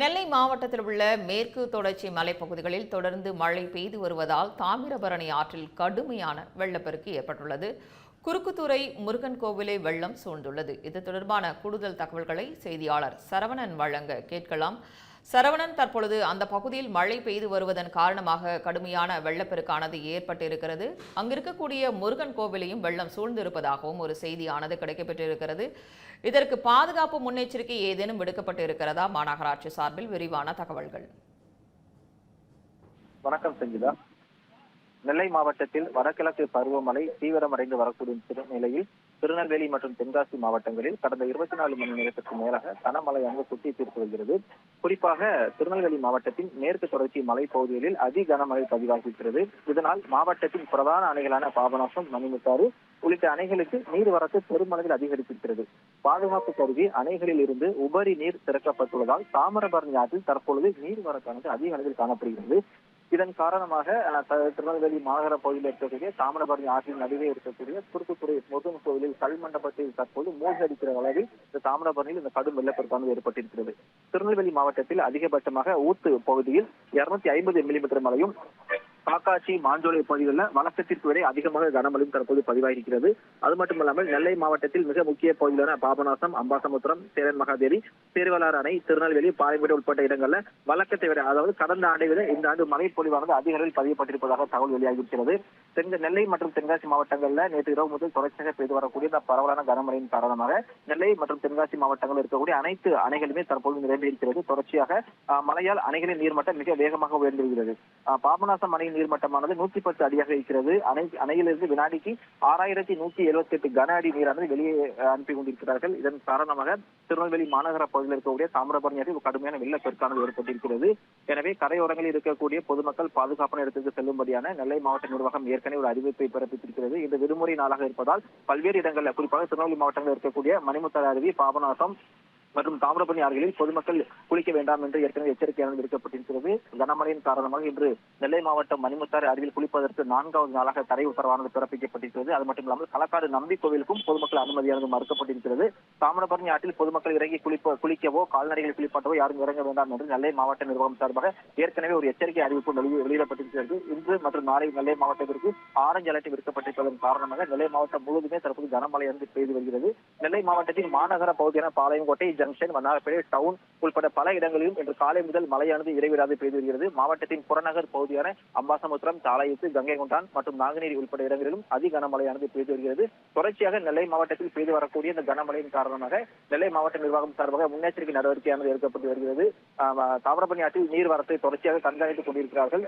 நெல்லை மாவட்டத்தில் உள்ள மேற்கு தொடர்ச்சி மலைப்பகுதிகளில் தொடர்ந்து மழை பெய்து வருவதால் தாமிரபரணி ஆற்றில் கடுமையான வெள்ளப்பெருக்கு ஏற்பட்டுள்ளது. குறுக்குத்துறை முருகன் கோவிலை வெள்ளம் சூழ்ந்துள்ளது. இது தொடர்பான கூடுதல் தகவல்களை செய்தியாளர் சரவணன் வழங்க கேட்கலாம். சரவணன் தற்பொழுது அந்த பகுதியில் மழை பெய்து வருவதன் காரணமாக கடுமையான வெள்ளப்பெருக்கானது ஏற்பட்டிருக்கிறது. அங்கிருக்கக்கூடிய முருகன் கோவிலையும் வெள்ளம் சூழ்ந்திருப்பதாகவும் ஒரு செய்தியானது கிடைக்கப்பட்டிருக்கிறது இதற்கு பாதுகாப்பு முன்னெச்சரிக்கை ஏதேனும் விடுக்கப்பட்டு இருக்கிறதா மாநகராட்சி சார்பில் விரிவான தகவல்கள். வணக்கம் சங்கீதா நெல்லை மாவட்டத்தில் வடகிழக்கு பருவமழை தீவிரமடைந்து வரக்கூடிய நிலையில் திருநெல்வேலி மற்றும் தென்காசி மாவட்டங்களில் கடந்த இருபத்தி நாலு மணி நேரத்திற்கு மேலாக கனமழையானது சுட்டி தீர்த்து வருகிறது. குறிப்பாக திருநெல்வேலி மாவட்டத்தின் மேற்கு தொடர்ச்சி மலைப்பகுதிகளில் அதி கனமழை பதிவாகியிருக்கிறது. இதனால் மாவட்டத்தின் பிரதான அணைகளான பாபநாசம் மணிமுத்தாறு உள்ளிட்ட அணைகளுக்கு நீர்வரத்து பெருமளவில் அதிகரித்திருக்கிறது. பாதுகாப்பு கருதி அணைகளில் இருந்து உபரி நீர் திறக்கப்பட்டுள்ளதால் தாமிரபரணி ஆற்றில் தற்பொழுது நீர்வரத்தானது அதிக அளவில் காணப்படுகிறது. இதன் காரணமாக அஹ், திருநெல்வேலி மாநகர பகுதியில் இருக்கக்கூடிய தாமிரபரணி ஆற்றின் நடுவே இருக்கக்கூடிய குறுக்குத்துறை முருகன் கோவிலில் கல் மண்டபத்தில் தற்போது மூழ்கடிக்கிற அளவில் இந்த தாமிரபரணியில் இந்த கடும் வெள்ளப்பெருக்கானது ஏற்பட்டிருக்கிறது. திருநெல்வேலி மாவட்டத்தில் அதிகபட்சமாக ஊத்து பகுதியில் இருநூத்தி ஐம்பது மில்லிமீட்டர் மழையும் காக்காட்சி மாஞ்சோலை பகுதிகளில் வழக்கத்திற்கு விட அதிகமாக கனமழையும் தற்போது பதிவாகியிருக்கிறது அது மட்டுமல்லாமல் நெல்லை மாவட்டத்தில் மிக முக்கிய பகுதிகளான பாபநாசம் அம்பாசமுத்திரம் சேரன் மகாதேவி திருவள்ளாறு அணை திருநெல்வேலி பாளையமேடு உட்பட்ட இடங்களில் வழக்கத்தை விட அதாவது கடந்த ஆண்டை விட இந்த ஆண்டு மழை பொழிவானது அதிக அளவில் பதியப்பட்டிருப்பதாக தகவல் வெளியாகியிருக்கிறது. தென் நெல்லை மற்றும் தென்காசி மாவட்டங்களில் நேற்று இரவு முதல் தொடர்ச்சியாக பெய்து வரக்கூடிய இந்த பரவலான கனமழையின் காரணமாக நெல்லை மற்றும் தென்காசி மாவட்டங்களில் இருக்கக்கூடிய அனைத்து அணைகளுமே தற்போது நிரம்பியிருக்கிறது. தொடர்ச்சியாக மழையால் அணைகளின் நீர்மட்டம் மிக வேகமாக உயர்ந்திருக்கிறது. ஆஹ், பாபநாசம் அணையின் நீர்மட்டமானது நூத்தி பத்து அடியாக இருக்கிறது. அணை அணையிலிருந்து வினாடிக்கு ஆறாயிரத்தி நூத்தி எழுபத்தி எட்டு கன அடி நீரானது வெளியே அனுப்பி கொண்டிருக்கிறார்கள் இதன் காரணமாக திருநெல்வேலி மாநகர பகுதியில் இருக்கக்கூடிய தாமிரபரணி அருகே கடுமையான வெள்ளப்பெருக்கானது ஏற்பட்டிருக்கிறது. எனவே கரையோரங்களில் இருக்கக்கூடிய பொதுமக்கள் பாதுகாப்பான இடத்துக்கு செல்லும்படியான நெல்லை மாவட்ட நிர்வாகம் ஏற்கனவே ஒரு அறிவிப்பை பிறப்பித்திருக்கிறது. இந்த விடுமுறை நாளாக இருப்பதால் பல்வேறு இடங்களில் குறிப்பாக திருநெல்வேலி மாவட்டங்களில் இருக்கக்கூடிய மணிமுத்தாறு அருவி பாபநாசம் மற்றும் தாமிரபரணி ஆறுகளில் பொதுமக்கள் குளிக்க வேண்டாம் என்று ஏற்கனவே எச்சரிக்கையானது விடுக்கப்பட்டிருக்கிறது கனமழையின் காரணமாக இன்று நெல்லை மாவட்டம் மணிமுத்தாறு அருகில் குளிப்பதற்கு நான்காவது நாளாக தடை உத்தரவானது பிறப்பிக்கப்பட்டிருக்கிறது. அது மட்டும் இல்லாமல் களக்காடு நம்பி கோவிலுக்கும் பொதுமக்கள் அனுமதியானது மறுக்கப்பட்டிருக்கிறது. தாமிரபரணி ஆற்றில் பொதுமக்கள் இறங்கி குளிப்ப குளிக்கவோ கால்நடைகள் குளிப்பாட்டவோ யாரும் இறங்க வேண்டாம் என்று நெல்லை மாவட்ட நிர்வாகம் சார்பாக ஏற்கனவே ஒரு எச்சரிக்கை அறிவிப்பு வெளியே வெளியிடப்பட்டிருக்கிறது. இன்று மற்றும் நாளை நெல்லை மாவட்டத்திற்கு ஆரஞ்சு அலர்ட் விடுக்கப்பட்டிருப்பதன் காரணமாக நெல்லை மாவட்டம் முழுவதுமே தற்போது கனமழை இருந்து பெய்து வருகிறது. நெல்லை மாவட்டத்தின் மாநகர பகுதியான பாளையங்கோட்டை ஜங்ஷன் வண்ணாரப்பேட்டை டவுன் உள்பட பல இடங்களிலும் இன்று காலை முதல் மழையானது இடைவிடாது பெய்து வருகிறது. மாவட்டத்தின் புறநகர் பகுதியான அம்பாசமுத்திரம் தாளையத்து கங்கை கொண்டான் மற்றும் நாங்குநேரி உள்பட இடங்களிலும் அதி கனமழையானது பெய்து வருகிறது. தொடர்ச்சியாக நெல்லை மாவட்டத்தில் பெய்து வரக்கூடிய இந்த கனமழையின் காரணமாக நெல்லை மாவட்ட நிர்வாகம் சார்பாக முன்னெச்சரிக்கை நடவடிக்கையானது எடுக்கப்பட்டு வருகிறது. ஆஹ் தாமிரபரணி ஆற்றில் நீர்வரத்தை தொடர்ச்சியாக கண்காணித்துக் கொண்டிருக்கிறார்கள்.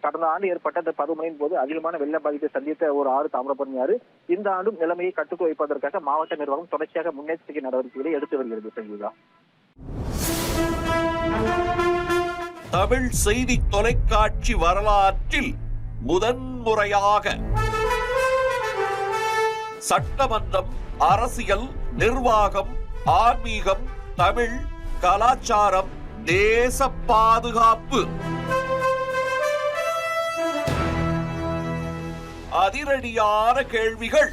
கடந்த ஆண்டு ஏற்பட்ட இந்த பருவமழையின் போது அதிகமான வெள்ள பாதிப்பை சந்தித்த ஒரு ஆறு தாமிரபரணி ஆறு இந்த ஆண்டும் நிலைமையை கட்டுக்கு வைப்பதற்காக மாவட்ட நிர்வாகம் தொடர்ச்சியாக முன்னெச்சரிக்கை நடவடிக்கைகளை எடுத்து வருகிறது. சங்கீதா தமிழ் செய்தி தொலைக்காட்சி வரலாற்றில் முதன்முறையாக சட்டமன்றம் அரசியல் நிர்வாகம் ஆன்மீகம் தமிழ் கலாச்சாரம் தேச பாதுகாப்பு. அதிரடியான கேள்விகள்.